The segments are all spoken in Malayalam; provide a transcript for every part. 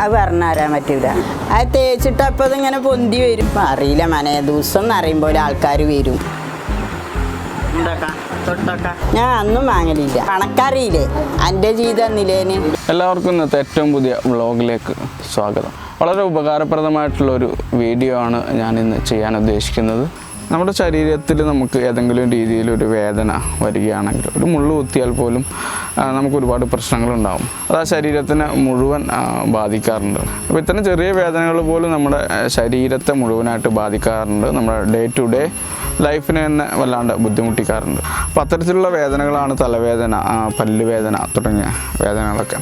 അത് പറഞ്ഞുതരാൻ പറ്റൂല. അത് തേച്ചിട്ട് അപ്പം അതിങ്ങനെ പൊന്തി വരും. ഇപ്പം അറിയില്ല മനെ ദിവസം എന്ന് അറിയുമ്പോൾ ആൾക്കാർ വരും. ഞാൻ അന്നും വാങ്ങലില്ല. കണക്കറിയില്ലേ? എന്റെ ജീവിതം നിലേന്. എല്ലാവർക്കും ഇന്നത്തെ ഏറ്റവും പുതിയ വ്ളോഗിലേക്ക് സ്വാഗതം. വളരെ ഉപകാരപ്രദമായിട്ടുള്ള ഒരു വീഡിയോ ആണ് ഞാൻ ഇന്ന് ചെയ്യാൻ ഉദ്ദേശിക്കുന്നത്. നമ്മുടെ ശരീരത്തിൽ നമുക്ക് ഏതെങ്കിലും രീതിയിൽ ഒരു വേദന വരികയാണെങ്കിൽ ഒരു മുള്ളു കുത്തിയാൽ പോലും നമുക്ക് ഒരുപാട് പ്രശ്നങ്ങളുണ്ടാകും അത് ആ ശരീരത്തിനെ മുഴുവൻ ബാധിക്കാറുണ്ട്. അപ്പോൾ ഇത്തരം ചെറിയ വേദനകൾ പോലും നമ്മുടെ ശരീരത്തെ മുഴുവനായിട്ട് ബാധിക്കാറുണ്ട്. നമ്മുടെ ഡേ ടു ഡേ ലൈഫിനെ തന്നെ വല്ലാണ്ട് ബുദ്ധിമുട്ടിക്കാറുണ്ട്. അപ്പോൾ അത്തരത്തിലുള്ള വേദനകളാണ് തലവേദന പല്ലുവേദന തുടങ്ങിയ വേദനകളൊക്കെ.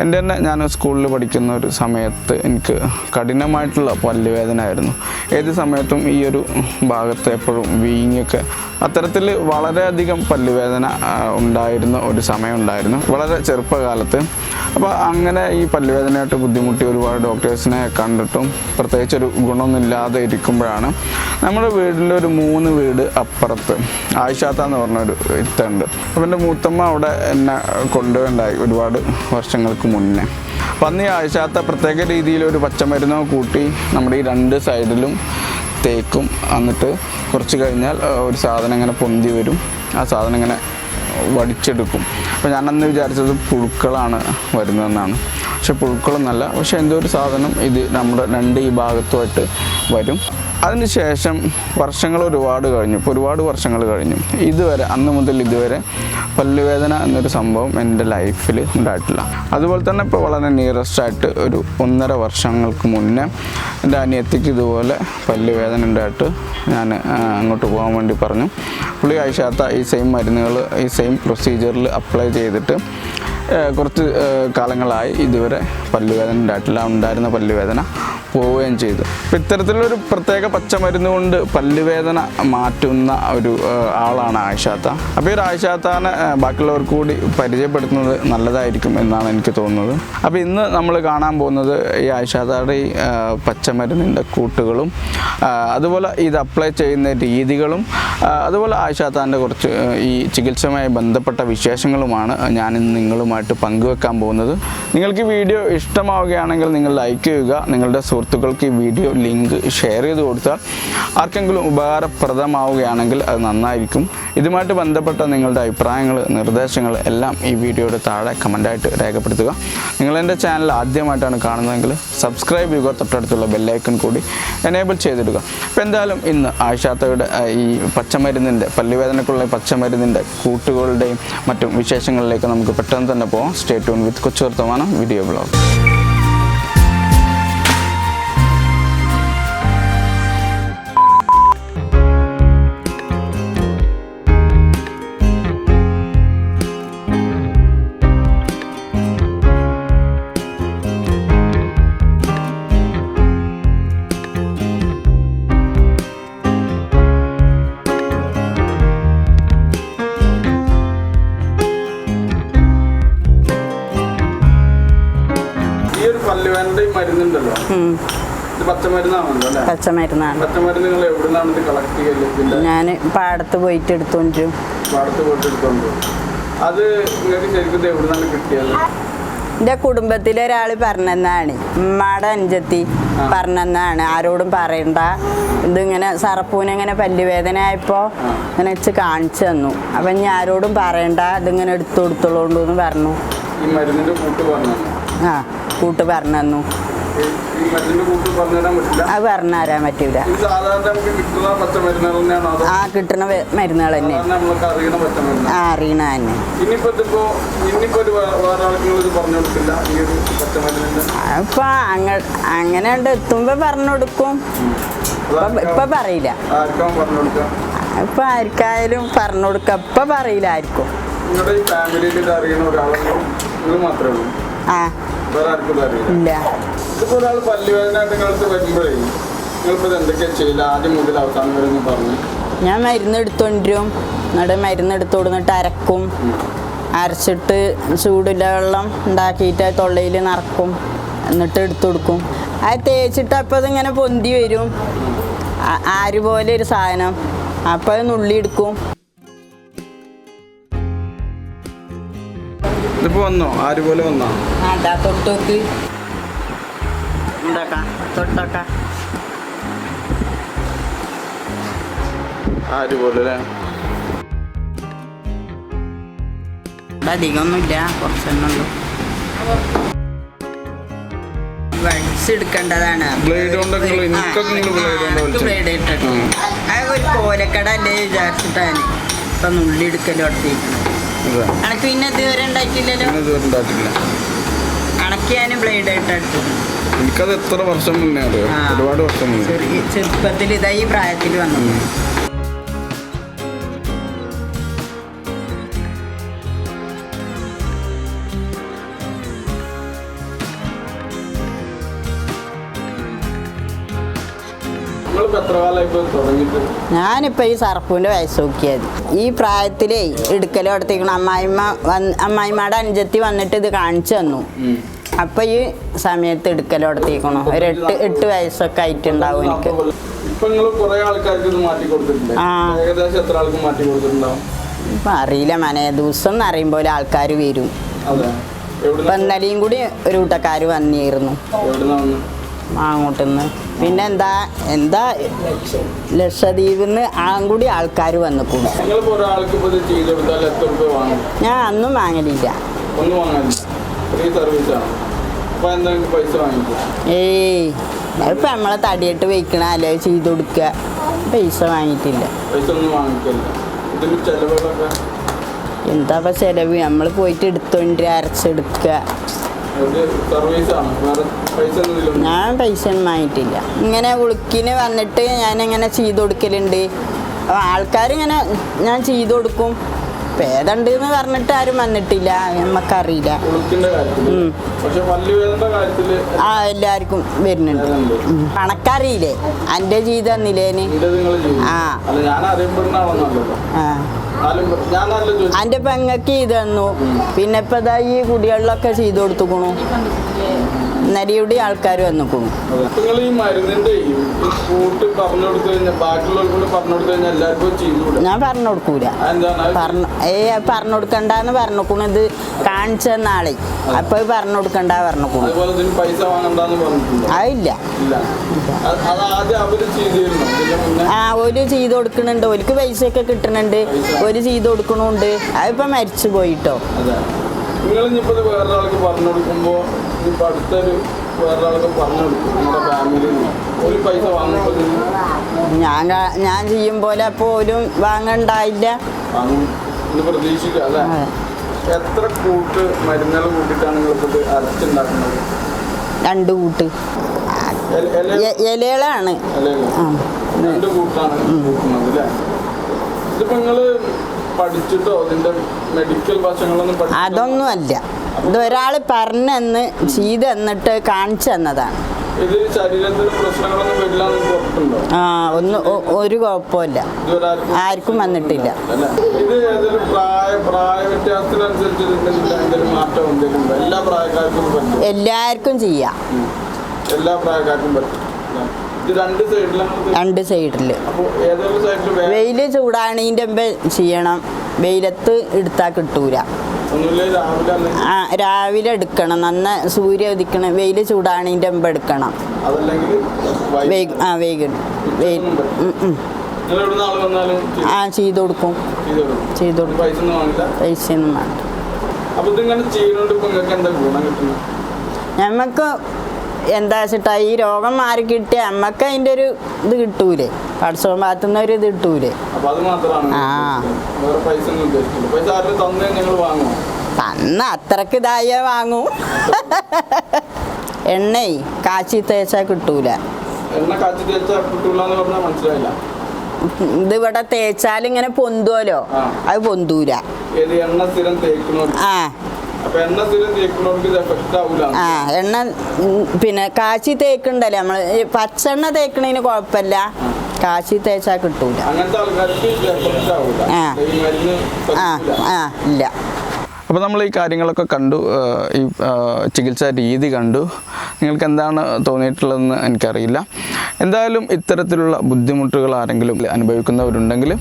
എന്റെ തന്നെ ഞാൻ സ്കൂളിൽ പഠിക്കുന്ന ഒരു സമയത്ത് എനിക്ക് കഠിനമായിട്ടുള്ള പല്ലുവേദന ആയിരുന്നു. ഏത് സമയത്തും ഈ ഒരു ഭാഗത്ത് എപ്പോഴും വീങ്ങൊക്കെ അത്തരത്തിൽ വളരെയധികം പല്ലുവേദന ഉണ്ടായിരുന്ന ഒരു സമയം ഉണ്ടായിരുന്നു വളരെ ചെറുപ്പകാലത്ത്. അപ്പോൾ അങ്ങനെ ഈ പല്ലുവേദനയായിട്ട് ബുദ്ധിമുട്ടി ഒരുപാട് ഡോക്ടേഴ്സിനെ കണ്ടിട്ടും പ്രത്യേകിച്ച് ഒരു ഗുണമൊന്നുമില്ലാതെ ഇരിക്കുമ്പോഴാണ് നമ്മുടെ വീടിന്റെ ഒരു മൂന്ന് വീട് അപ്പുറത്ത്. ആയിഷാത്ത എന്ന് പറഞ്ഞൊരു ഇത്തുണ്ട് അപ്പം എന്റെ മൂത്തമ്മ അവിടെ എന്നെ കൊണ്ടുപോയി ഒരുപാട് വർഷങ്ങൾക്ക് മുന്നേ. അപ്പം അന്ന് ഈ ആയിഷാത്ത പ്രത്യേക രീതിയിൽ ഒരു പച്ചമരുന്നോ കൂട്ടി നമ്മുടെ ഈ രണ്ട് സൈഡിലും തേക്കും എന്നിട്ട് കുറച്ച് കഴിഞ്ഞാൽ ഒരു സാധനം ഇങ്ങനെ പൊന്തി വരും. ആ സാധനം ഇങ്ങനെ വടിച്ചെടുക്കും. അപ്പോൾ ഞാൻ അന്ന് വിചാരിച്ചത് പുഴുക്കളാണ് വരുന്നതെന്നാണ്. പക്ഷെ പുഴുക്കളൊന്നല്ല. പക്ഷെ എന്തോ ഒരു സാധനം ഇത് നമ്മുടെ രണ്ട് ഈ ഭാഗത്തുമായിട്ട് വരും. അതിനുശേഷം വർഷങ്ങൾ ഒരുപാട് കഴിഞ്ഞു. ഒരുപാട് വർഷങ്ങൾ കഴിഞ്ഞു. ഇതുവരെ അന്ന് മുതൽ ഇതുവരെ പല്ലുവേദന എന്നൊരു സംഭവം എന്റെ ലൈഫിൽ ഉണ്ടായിട്ടില്ല. അതുപോലെ തന്നെ ഇപ്പോൾ വളരെ നിയറസ്റ്റ് ആയിട്ട് ഒരു ഒന്നര വർഷങ്ങൾക്ക് മുന്നേ എന്റെ അനിയത്തിക്ക് ഇതുപോലെ പല്ലുവേദന ഉണ്ടായിട്ട് ഞാൻ അങ്ങോട്ട് പോകാൻ വേണ്ടി പറഞ്ഞു. പുള്ളി ആഴ്ചാത്ത ഈ സെയിം മരുന്നുകൾ ഈ സെയിം പ്രൊസീജിയറിൽ അപ്ലൈ ചെയ്തിട്ട് കുറച്ച് കാലങ്ങളായി ഇതുവരെ പല്ലുവേദന ഉണ്ടായിട്ടില്ല. ഉണ്ടായിരുന്ന പല്ലുവേദന പോവുകയും ചെയ്തു. അപ്പം ഇത്തരത്തിലൊരു പ്രത്യേക പച്ചമരുന്ന് കൊണ്ട് പല്ലുവേദന മാറ്റുന്ന ഒരു ആളാണ് ആയിഷാത്ത. അപ്പോൾ ഈ ഒരു ആയിഷാത്താനെ ബാക്കിയുള്ളവർക്ക് കൂടി പരിചയപ്പെടുത്തുന്നത് നല്ലതായിരിക്കും എന്നാണ് എനിക്ക് തോന്നുന്നത്. അപ്പോൾ ഇന്ന് നമ്മൾ കാണാൻ പോകുന്നത് ഈ ആയിഷാത്താടെ ഈ പച്ചമരുന്നിന്റെ കൂട്ടുകളും അതുപോലെ ഇത് അപ്ലൈ ചെയ്യുന്ന രീതികളും അതുപോലെ ആയിഷാത്താന്റെ കുറച്ച് ഈ ചികിത്സയുമായി ബന്ധപ്പെട്ട വിശേഷങ്ങളുമാണ് ഞാൻ ഇന്ന് നിങ്ങളുമായിട്ട് പങ്കുവെക്കാൻ പോകുന്നത്. നിങ്ങൾക്ക് ഈ വീഡിയോ ഇഷ്ടമാവുകയാണെങ്കിൽ നിങ്ങൾ ലൈക്ക് ചെയ്യുക നിങ്ങളുടെ സുഹൃത്തുക്കൾക്ക് ഈ വീഡിയോ ലിങ്ക് ഷെയർ ചെയ്ത് കൊടുത്താൽ ആർക്കെങ്കിലും ഉപകാരപ്രദമാവുകയാണെങ്കിൽ അത് നന്നായിരിക്കും. ഇതുമായിട്ട് ബന്ധപ്പെട്ട നിങ്ങളുടെ അഭിപ്രായങ്ങൾ നിർദ്ദേശങ്ങൾ എല്ലാം ഈ വീഡിയോയുടെ താഴെ കമന്റായിട്ട് രേഖപ്പെടുത്തുക. നിങ്ങൾ എന്റെ ചാനൽ ആദ്യമായിട്ടാണ് കാണുന്നതെങ്കിൽ സബ്സ്ക്രൈബ് ചെയ്യുക തൊട്ടടുത്തുള്ള ബെല്ലൈക്കൺ കൂടി എനേബിൾ ചെയ്തിടുക. അപ്പോൾ എന്തായാലും ഇന്ന് ആയിഷാത്തയുടെ ഈ പച്ചമരുന്നിന്റെ പല്ലുവേദനക്കുള്ള പച്ചമരുന്നിന്റെ കൂട്ടുകളുടെയും മറ്റും വിശേഷങ്ങളിലേക്ക് നമുക്ക് പെട്ടെന്ന് തന്നെ പോകാം സ്റ്റേ ട്യൂൺ വിത്ത് കൊച്ചു വർത്തമാനം വീഡിയോ ബ്ലോഗ് പല്ലുവേദനയുടെ മരുന്നുണ്ടല്ലോ. ഇത് പച്ചമരുന്നാണല്ലോ അല്ലേ? പച്ചമരുന്നാണ്. പച്ചമരുന്ന് നിങ്ങൾ ഇത് കളക്ട് ചെയ്യൽ ഞാൻ പാടത്ത് പോയിട്ട് പാടത്ത് പോയിട്ട് എടുത്തോണ്ട് അത് നിങ്ങൾക്ക് ശരിക്കും ഇത് എവിടെ കിട്ടിയത്? എന്റെ കുടുംബത്തിലെ ഒരാൾ പറഞ്ഞെന്നാണ്. ഉമ്മാടെ അഞ്ചത്തി പറഞ്ഞെന്നാണ്. ആരോടും പറയണ്ട. ഇതിങ്ങനെ സറപ്പൂനിങ്ങനെ പല്ലുവേദന ആയപ്പോൾ ഇങ്ങനെ വെച്ച് കാണിച്ചു തന്നു. അപ്പം ഞാൻ ആരോടും പറയണ്ട. ഇതിങ്ങനെ എടുത്തു കൊടുത്തോളൂ എന്ന് പറഞ്ഞു. ഈ മരുന്നിന്റെ കൂട്ട് പറഞ്ഞു ആ. കൂട്ട് പറഞ്ഞു തന്നു. അത് പറഞ്ഞു തരാൻ പറ്റൂല. ആ കിട്ടുന്ന മരുന്നുകൾ തന്നെ. ആ അറിയണ തന്നെ. അപ്പൊ അങ്ങനെ ഉണ്ട് എത്തുമ്പോ പറഞ്ഞു കൊടുക്കും. ഇപ്പം പറയില്ല. ഇപ്പൊ ആർക്കായാലും പറഞ്ഞു കൊടുക്ക. ഇപ്പൊ പറയില്ല ആർക്കും. ആ. ഇല്ല. ഇതിപ്പോ ഒരാൾ പല്ലുവേദനയായിട്ട് നിങ്ങൾക്ക് വരുമ്പോഴേ നിങ്ങളിപ്പോ ഇത് എന്തൊക്കെയാ ചെയ്യില്ല ആദ്യം മുതൽ അവസാനം വരെ ഒന്ന് പറഞ്ഞു. ഞാൻ മരുന്ന് എടുത്തോണ്ടിരും. എന്നിട്ട് മരുന്ന് എടുത്തു കൊടുന്നിട്ട് അരക്കും. അരച്ചിട്ട് ചൂടില്ല വെള്ളം ഉണ്ടാക്കിയിട്ട് തൊള്ളയിൽ നിറക്കും. എന്നിട്ട് എടുത്തു കൊടുക്കും. അത് തേച്ചിട്ട് അപ്പോൾ അതിങ്ങനെ പൊന്തി വരും. ആര് പോലെ ഒരു സാധനം. അപ്പോൾ അത് നുള്ളി ഇതിപ്പോ വന്നോ? ആര് പോലെ വന്നോ? തൊട്ടോക്ക്. ആര് പോലെ അല്ലേ അധികമൊന്നുമില്ല വലിച്ചെടുക്കും. ബ്ലേഡ് ഇട്ടിട്ട് അത് ഒരു കോലക്കട അല്ലേ വിചാരിച്ചിട്ടാണ് ഇപ്പൊ നുള്ളി എടുക്കലും അടുത്തേക്കണം അതെ അനക്ക് പിന്നെ ഇതുവരെ ഉണ്ടാക്കിയില്ലല്ലോ അങ്ങനെ ഇതുവരെ ഉണ്ടായിട്ടില്ല. അണക്ക് ഞാൻ ബ്ലേഡ് ആയിട്ട് എടുത്തത് എനിക്കത് എത്ര വർഷം മുന്നേ അറിയോ? ഒരുപാട് വർഷം മുന്നേ. ചെറുപ്പത്തിൽ ഇതായി പ്രായത്തിൽ വന്നു ഞാനിപ്പോൾ ഈ സർപ്പൂന്റെ വയസ്സ് നോക്കിയത്. ഈ പ്രായത്തിലേ എടുക്കലും എടുത്തേക്കണം അമ്മായിമ്മ വന്ന് അമ്മായിമ്മയുടെ അനുജത്തി വന്നിട്ട് ഇത് കാണിച്ചു തന്നു. അപ്പൊ ഈ സമയത്ത് എടുക്കലും അടുത്തേക്കണം ഒരു എട്ട് എട്ട് വയസ്സൊക്കെ ആയിട്ടുണ്ടാവും എനിക്ക്. ആ. ഇപ്പം അറിയില്ല മനെ. ദിവസം എന്ന് അറിയുമ്പോൾ ആൾക്കാർ വരും. ഇപ്പൊ ഇന്നലെയും കൂടി ഒരു കൂട്ടക്കാർ വന്നിരുന്നു. അങ്ങോട്ടുനിന്ന് പിന്നെ എന്താ എന്താ ലക്ഷദ്വീപിൽ നിന്ന് ആൺകൂടി ആൾക്കാർ ഇപ്പൊ എത്ര ഞാൻ അന്നും വാങ്ങലില്ല. ഏയ് അതിപ്പോൾ നമ്മളെ തടിയിട്ട് വെക്കണ അല്ലെ ചെയ്ത് കൊടുക്കുക പൈസ വാങ്ങിയിട്ടില്ല. എന്താ ഇപ്പം ചിലവ്? നമ്മൾ പോയിട്ട് എടുത്തോണ്ട് അരച്ചെടുക്കുക ഞാൻ പൈസ ഒന്നും വാങ്ങിയിട്ടില്ല. ഇങ്ങനെ ഉളുക്കിന് വന്നിട്ട് ഞാൻ ഇങ്ങനെ ചെയ്ത് കൊടുക്കലുണ്ട്. ആൾക്കാരിങ്ങനെ ഞാൻ ചെയ്ത് കൊടുക്കും. പേദണ്ട് എന്ന് പറഞ്ഞിട്ട് ആരും വന്നിട്ടില്ല. നമുക്കറിയില്ല ആ എല്ലാവർക്കും വരുന്നുണ്ട്. കണക്കറിയില്ലേ എന്റെ ജീവിതം ചെയ്യും. ആ. ആ. എന്റെ പെങ്ങക്ക് ചെയ്ത് തന്നു പിന്നെ ഇപ്പതായി ഇതാ ഈ കുടികളിലൊക്കെ ചെയ്തു കൊടുത്തുക്കണു. നരിയുടെ ആൾക്കാർ വന്നു നിങ്ങൾ ഈ മരുന്നിന്റെ ഈ കൂട്ട് പറഞ്ഞു കൊടുത്തു കഴിഞ്ഞാൽ ബാക്കിയുള്ളവർക്ക് പറഞ്ഞു കൊടുത്തു കഴിഞ്ഞാൽ എല്ലാവർക്കും ഞാൻ പറഞ്ഞു കൊടുക്കൂല. പറഞ്ഞു ഏ പറഞ്ഞു കൊടുക്കണ്ടെന്ന് ഇത് കാണിച്ച നാളെ അപ്പൊ പറഞ്ഞു കൊടുക്കണ്ട പറഞ്ഞുക്കണു ഇതിന് പൈസ അതില്ല ആ ഒരു ചെയ്ത് കൊടുക്കണുണ്ട് ഒരിക്ക് പൈസ ഒക്കെ കിട്ടണുണ്ട് ഒരു ചെയ്ത് കൊടുക്കണുണ്ട്. അതിപ്പോ മരിച്ചു പോയിട്ടോ. അതെ. നിങ്ങൾ ഇനിയിപ്പോ ഇത് വേറൊരാൾക്ക് പറഞ്ഞു കൊടുക്കുമ്പോ ഇനിയിപ്പോ അടുത്തൊരു വേറൊരാൾക്ക് പറഞ്ഞു കൊടുക്കും നമ്മുടെ ഫാമിലി ഒരു പൈസ വാങ്ങുമ്പോൾ ഞാൻ ഞാൻ ചെയ്യും പോലെ പോലും വാങ്ങണ്ടായില്ല. വാങ്ങും. എന്ന് പ്രതീക്ഷിക്കുക അല്ലേ? എത്ര കൂട്ട് മരുന്നുകൾ കൂട്ടിയിട്ടാണ് നിങ്ങൾക്ക് ഇത് അരച്ചുണ്ടാക്കുന്നത്? രണ്ട് കൂട്ട്. ഇലകളാണ്. രണ്ട് കൂട്ടാണ് കൂട്ടുന്നത് അല്ലേ? ഇതിപ്പോ നിങ്ങൾ പഠിച്ചിട്ടോ? അതിന്റെ മെഡിക്കൽ വശങ്ങളൊന്നും? അതൊന്നും അല്ല ഇത് ഒരാൾ പറഞ്ഞെന്ന് ചെയ്ത് എന്നിട്ട് കാണിച്ചു തന്നതാണ്. ആ ഒന്ന് ഒരു കുഴപ്പമില്ല ആർക്കും വന്നിട്ടില്ല. എല്ലാവർക്കും ചെയ്യാം. എല്ലാ പ്രായക്കാർക്കും പറ്റും. രണ്ട് സൈഡിൽ വെയിൽ ചൂടാണീന്റെ മുമ്പ് ചെയ്യണം. വെയിലത്ത് എടുത്താൽ കിട്ടൂല. ആ രാവിലെ എടുക്കണം. നന്ന സൂര്യ ഉദിക്കണം വെയിൽ ചൂടാണീന്റെ മുമ്പ് എടുക്കണം. വൈകിട്ട് ആ ചെയ്ത്? ആ ചെയ്തു കൊടുക്കും. ചെയ്ത് കൊടുക്കും. പൈസ ഒന്നും വേണ്ട അപ്പൊ എന്താ വെച്ചിട്ടാ ഈ രോഗം മാറി കിട്ടിയ നമ്മക്ക് അതിന്റെ ഒരു ഇത് കിട്ടൂലേ. പടസോം ഭാഗത്തുനിന്ന് ഒരു ഇത് കിട്ടൂലേ. ആ. തന്നെ അത്രയ്ക്ക് ഇതായ വാങ്ങും. എണ്ണേ കാച്ചി തേച്ചാൽ കിട്ടൂല. എണ്ണ കാച്ചി തേച്ചാൽ കിട്ടൂല എന്ന് പറഞ്ഞാൽ മനസ്സിലായില്ല. ഇത് ഇവിടെ തേച്ചാൽ ഇങ്ങനെ പൊന്തുവല്ലോ അത് പൊന്തൂല. ആ. ആ എണ്ണ പിന്നെ കാച്ചി തേക്കുണ്ടല്ലോ നമ്മൾ പച്ചെണ്ണ തേക്കണതിന് കുഴപ്പമില്ല കാച്ചി തേച്ചാൽ കിട്ടൂല. ആ. ആ ആ ഇല്ല. അപ്പോൾ നമ്മൾ ഈ കാര്യങ്ങളൊക്കെ കണ്ടു ഈ ചികിത്സാ രീതി കണ്ടു. നിങ്ങൾക്ക് എന്താണ് തോന്നിയിട്ടുള്ളതെന്ന് എനിക്കറിയില്ല. എന്തായാലും ഇത്തരത്തിലുള്ള ബുദ്ധിമുട്ടുകൾ ആരെങ്കിലും അനുഭവിക്കുന്നവരുണ്ടെങ്കിൽ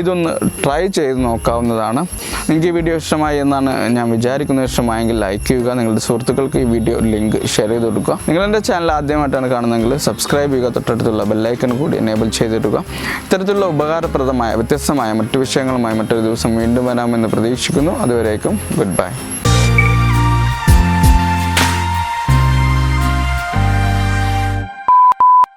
ഇതൊന്ന് ട്രൈ ചെയ്ത് നോക്കാവുന്നതാണ്. നിങ്ങൾക്ക് ഈ വീഡിയോ ഇഷ്ടമായി എന്നാണ് ഞാൻ വിചാരിക്കുന്നത്. ഇഷ്ടമായെങ്കിൽ ലൈക്ക് ചെയ്യുക നിങ്ങളുടെ സുഹൃത്തുക്കൾക്ക് ഈ വീഡിയോ ലിങ്ക് ഷെയർ ചെയ്ത് കൊടുക്കുക. നിങ്ങൾ എന്റെ ചാനൽ ആദ്യമായിട്ടാണ് കാണുന്നതെങ്കിൽ സബ്സ്ക്രൈബ് ചെയ്യുക തൊട്ടടുത്തുള്ള ബെല്ലൈക്കൺ കൂടി എനേബിൾ ചെയ്തിടുക. ഇത്തരത്തിലുള്ള ഉപകാരപ്രദമായ വ്യത്യസ്തമായ മറ്റു വിഷയങ്ങളുമായി മറ്റൊരു ദിവസം വീണ്ടും വരാമെന്ന് പ്രതീക്ഷിക്കുന്നു. അതുവരേക്കും goodbye.